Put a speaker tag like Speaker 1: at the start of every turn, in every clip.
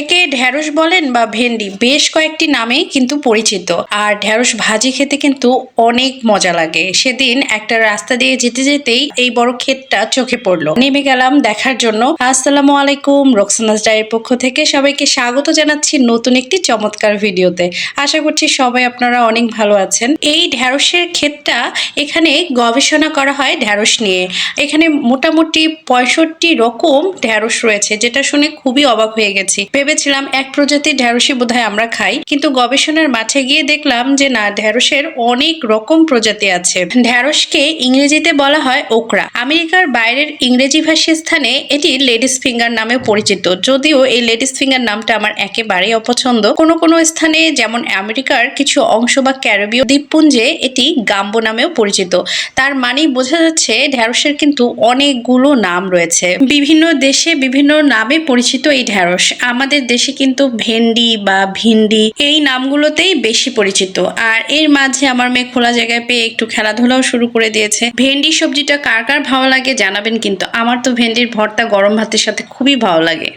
Speaker 1: একে ঢ্যাঁড়স বলেন বা ভেন্ডি, বেশ কয়েকটি নামেই কিন্তু পরিচিত। আর ঢ্যাঁড়স ভাজি খেতে কিন্তু অনেক মজা লাগে। সেদিন একটা রাস্তা দিয়ে যেতে যেতেই এই বড় ক্ষেতটা চোখে পড়ল। নেমে গেলাম দেখার জন্য। আসসালামু আলাইকুম রোকসানাস ডায়ের পক্ষ থেকে সবাইকে স্বাগত জানাচ্ছি নতুন একটি চমৎকার ভিডিওতে। আশা করছি সবাই আপনারা অনেক ভালো আছেন। এই ঢ্যাঁড়সের ক্ষেতটা এখানে গবেষণা করা হয় ঢ্যাঁড়স নিয়ে। এখানে মোটামুটি পঁয়ষট্টি রকম ঢ্যাঁড়স রয়েছে, যেটা শুনে খুবই অবাক হয়ে গেছি। ভেবেছিলাম এক প্রজাতির ঢ্যাঁড়সই বোধহয় আমরা খাই, কিন্তু গবেষণার মাঠে গিয়ে দেখলাম যে না ঢ্যাঁড়সের অনেক রকম প্রজাতি আছে। ঢ্যাঁড়সকে ইংরেজিতে বলা হয় ওকরা। আমেরিকার বাইরের ইংরেজি ভাষী স্থানে এটি লেডিস ফিঙ্গার নামে পরিচিত। যদিও এই লেডিস ফিঙ্গার নামটা আমার একেবারেই অপছন্দ। কোনো কোনো স্থানে যেমন আমেরিকার কিছু অংশ বা ক্যারিবীয় দ্বীপপুঞ্জে এটি গাম্বো নামেও পরিচিত। তার মানেই বোঝা যাচ্ছে ঢ্যাঁড়সের কিন্তু অনেকগুলো নাম রয়েছে। বিভিন্ন দেশে বিভিন্ন নামে পরিচিত এই ঢ্যাঁড়স আমাদের দেশে কিন্তু ভেন্ডি বা ভিন্ডি এই নামগুলোতেই বেশি পরিচিত। আর এর মাঝে আমার মেয়ে খোলা জায়গায় পেয়ে একটু খেলাধুলাও শুরু করে দিয়েছে। ভেন্ডি সবজিটা কার কার ভালো লাগে জানাবেন কিন্তু আমার তো ভেন্ডির ভর্তা গরম ভাতের সাথে খুবই ভালো লাগে।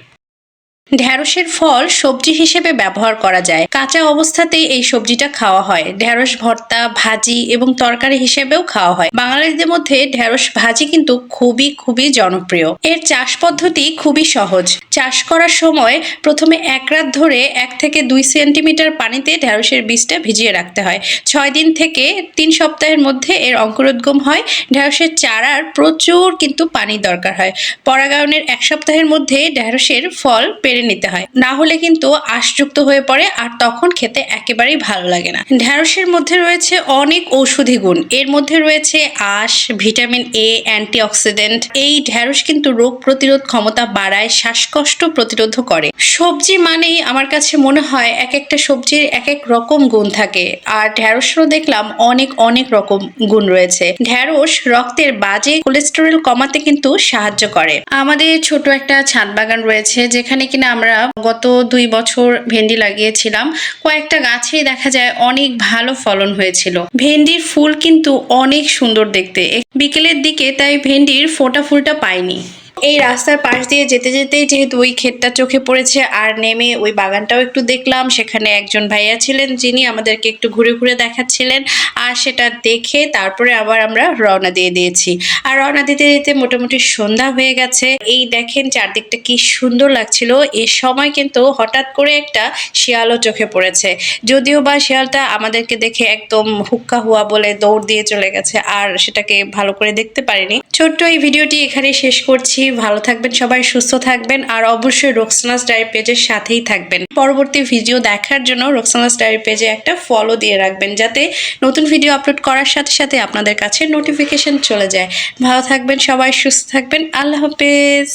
Speaker 1: ঢ্যাঁড়সের ফল সবজি হিসেবে ব্যবহার করা যায়। কাঁচা অবস্থাতেই এই সবজিটা খাওয়া হয়। ঢ্যাঁড়স, ভর্তা, ভাজি এবং তরকারি হিসেবেও খাওয়া হয়। বাঙালিদের মধ্যে ঢ্যাঁড়স, ভাজি কিন্তু খুবই খুবই জনপ্রিয়। এর চাষ পদ্ধতি খুবই সহজ। চাষ করার সময় প্রথমে এক রাত ধরে এক থেকে দুই সেন্টিমিটার পানিতে ঢ্যাঁড়সের বীজটা ভিজিয়ে রাখতে হয়। ছয় দিন থেকে তিন সপ্তাহের মধ্যে এর অঙ্কুরোদ্গম হয়। ঢ্যাঁড়সের চারার প্রচুর কিন্তু পানি দরকার হয়। পরাগায়নের এক সপ্তাহের মধ্যে ঢ্যাঁড়সের ফল পেরে নিতে হয়। না হলে কিন্তু আশযুক্ত হয়ে পড়ে আর তখন খেতে একেবারেই ভালো লাগে না। ঢ্যাঁড়সের মধ্যে রয়েছে অনেক ঔষধি গুণ। এর মধ্যে রয়েছে আঁশ, ভিটামিন এ, অ্যান্টিঅক্সিডেন্ট। এই ঢ্যাঁড়স কিন্তু রোগ প্রতিরোধ ক্ষমতা বাড়ায়, শ্বাসকষ্ট প্রতিরোধ করে। সবজি মানেই আমার কাছে মনে হয় এক একটা সবজির এক এক রকম গুণ থাকে। আর ঢ্যাঁড়সেরও দেখলাম অনেক অনেক রকম গুণ রয়েছে। ঢ্যাঁড়স রক্তের বাজে কোলেস্টেরল কমাতে কিন্তু সাহায্য করে। আমাদের ছোট একটা ছাদ বাগান রয়েছে, যেখানে কিনা আমরা গত দুই বছর ভেন্ডি লাগিয়েছিলাম। কয়েকটা গাছেই দেখা যায় অনেক ভালো ফলন হয়েছিল। ভেন্ডির ফুল কিন্তু অনেক সুন্দর দেখতে। বিকেলের দিকে তাই ভেন্ডির ফোটা ফুলটা পাইনি। এই রাস্তার পাশ দিয়ে যেতে যেতেই যেহেতু ওই ক্ষেতটা চোখে পড়েছে আর নেমে ওই বাগানটাও একটু দেখলাম, সেখানে একজন ভাইয়া ছিলেন যিনি আমাদেরকে একটু ঘুরে ঘুরে দেখাচ্ছিলেন আর সেটা দেখে তারপরে আবার আমরা রওনা দিয়ে দিয়েছি। আর রওনা দিতে দিতে মোটামুটি সন্ধ্যা হয়ে গেছে। এই দেখেন চারদিকটা কি সুন্দর লাগছিল। এই সময় কিন্তু হঠাৎ করে একটা শিয়ালও চোখে পড়েছে। যদিও বা শিয়ালটা আমাদেরকে দেখে একদম হুক্কা হুয়া বলে দৌড় দিয়ে চলে গেছে আর সেটাকে ভালো করে দেখতে পারিনি। ছোট্ট এই ভিডিওটি এখানে শেষ করছি। ভালো থাকবেন, সবাই সুস্থ থাকবেন আর অবশ্যই রোকসানাস ডায়ের পেজের সাথেই থাকবেন। পরবর্তী ভিডিও দেখার জন্য রোকসানাস ডায়ের পেজে একটা ফলো দিয়ে রাখবেন, যাতে নতুন ভিডিও আপলোড করার সাথে সাথে আপনাদের কাছে নোটিফিকেশন চলে যায়। ভালো থাকবেন, সবাই সুস্থ থাকবেন, আল্লাহ হাফেজ।